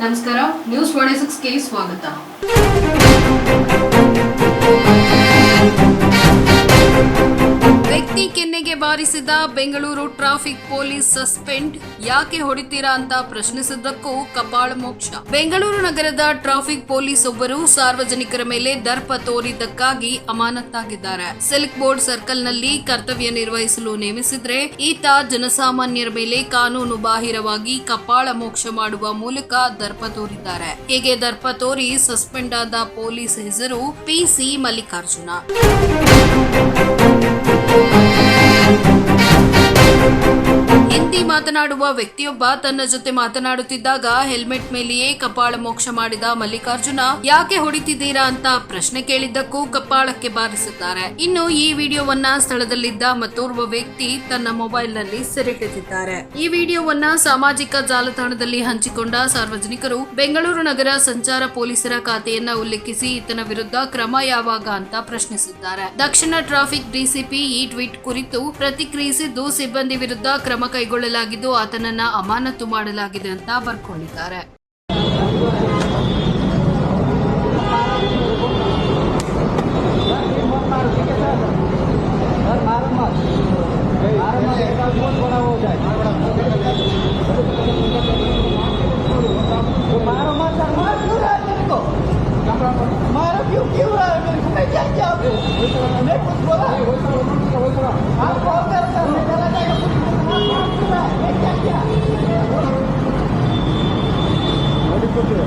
ನಮಸ್ಕಾರ news twenty ಸಿಕ್ಸ್ಗೆ ಸ್ವಾಗತ ಕೆನ್ನೆಗೆ ಬಾರಿಸಿದ ಬೆಂಗಳೂರು ಟ್ರಾಫಿಕ್ ಪೊಲೀಸ್ ಸಸ್ಪೆಂಡ್ ಯಾಕೆ ಹೊಡಿತೀರಾ ಅಂತ ಪ್ರಶ್ನಿಸಿದ್ದಕ್ಕೂ ಕಪಾಳ ಮೋಕ್ಷ. ಬೆಂಗಳೂರು ನಗರದ ಟ್ರಾಫಿಕ್ ಪೊಲೀಸ್ ಒಬ್ಬರು ಸಾರ್ವಜನಿಕರ ಮೇಲೆ ದರ್ಪ ತೋರಿದ್ದಕ್ಕಾಗಿ ಅಮಾನತ್ತಾಗಿದ್ದಾರೆ. ಸಿಲ್ಕ್ ಬೋರ್ಡ್ ಸರ್ಕಲ್ನಲ್ಲಿ ಕರ್ತವ್ಯ ನಿರ್ವಹಿಸಲು ನೇಮಿಸಿದ್ರೆ ಈತ ಜನಸಾಮಾನ್ಯರ ಮೇಲೆ ಕಾನೂನು ಬಾಹಿರವಾಗಿ ಕಪಾಳ ಮೋಕ್ಷ ಮಾಡುವ ಮೂಲಕ ದರ್ಪ ತೋರಿದ್ದಾರೆ. ಹೀಗೆ ದರ್ಪ ತೋರಿ ಸಸ್ಪೆಂಡ್ ಆದ ಪೊಲೀಸ್ ಹೆಸರು ಪಿಸಿ ಮಲ್ಲಿಕಾರ್ಜುನ. ಮಾತನಾಡುವ ವ್ಯಕ್ತಿಯೊಬ್ಬ ತನ್ನ ಜೊತೆ ಮಾತನಾಡುತ್ತಿದ್ದಾಗ ಹೆಲ್ಮೆಟ್ ಮೇಲೆಯೇ ಕಪಾಳ ಮೋಕ್ಷ ಮಾಡಿದ ಮಲ್ಲಿಕಾರ್ಜುನ, ಯಾಕೆ ಹೊಡಿತಿದ್ದೀರಾ ಅಂತ ಪ್ರಶ್ನೆ ಕೇಳಿದ್ದಕ್ಕೂ ಕಪಾಳಕ್ಕೆ ಬಾರಿಸುತ್ತಾರೆ. ಇನ್ನು ಈ ವಿಡಿಯೋವನ್ನ ಸ್ಥಳದಲ್ಲಿದ್ದ ಮತ್ತೋರ್ವ ವ್ಯಕ್ತಿ ತನ್ನ ಮೊಬೈಲ್ನಲ್ಲಿ ಸೆರೆ ಈ ವಿಡಿಯೋವನ್ನ ಸಾಮಾಜಿಕ ಜಾಲತಾಣದಲ್ಲಿ ಹಂಚಿಕೊಂಡ ಸಾರ್ವಜನಿಕರು ಬೆಂಗಳೂರು ನಗರ ಸಂಚಾರ ಪೊಲೀಸರ ಖಾತೆಯನ್ನ ಉಲ್ಲೇಖಿಸಿ ಈತನ ವಿರುದ್ಧ ಕ್ರಮ ಯಾವಾಗ ಅಂತ ಪ್ರಶ್ನಿಸಿದ್ದಾರೆ. ದಕ್ಷಿಣ ಟ್ರಾಫಿಕ್ ಡಿಸಿಪಿ ಈ ಟ್ವೀಟ್ ಕುರಿತು ಪ್ರತಿಕ್ರಿಯಿಸಿದ್ದು ಸಿಬ್ಬಂದಿ ವಿರುದ್ಧ ಕ್ರಮ ಕೈಗೊಳ್ಳಲಾಗಿದ್ದು ಆತನನ್ನ ಅಮಾನತು ಮಾಡಲಾಗಿದೆ ಅಂತ ಬರ್ಕೊಂಡಿದ್ದಾರೆ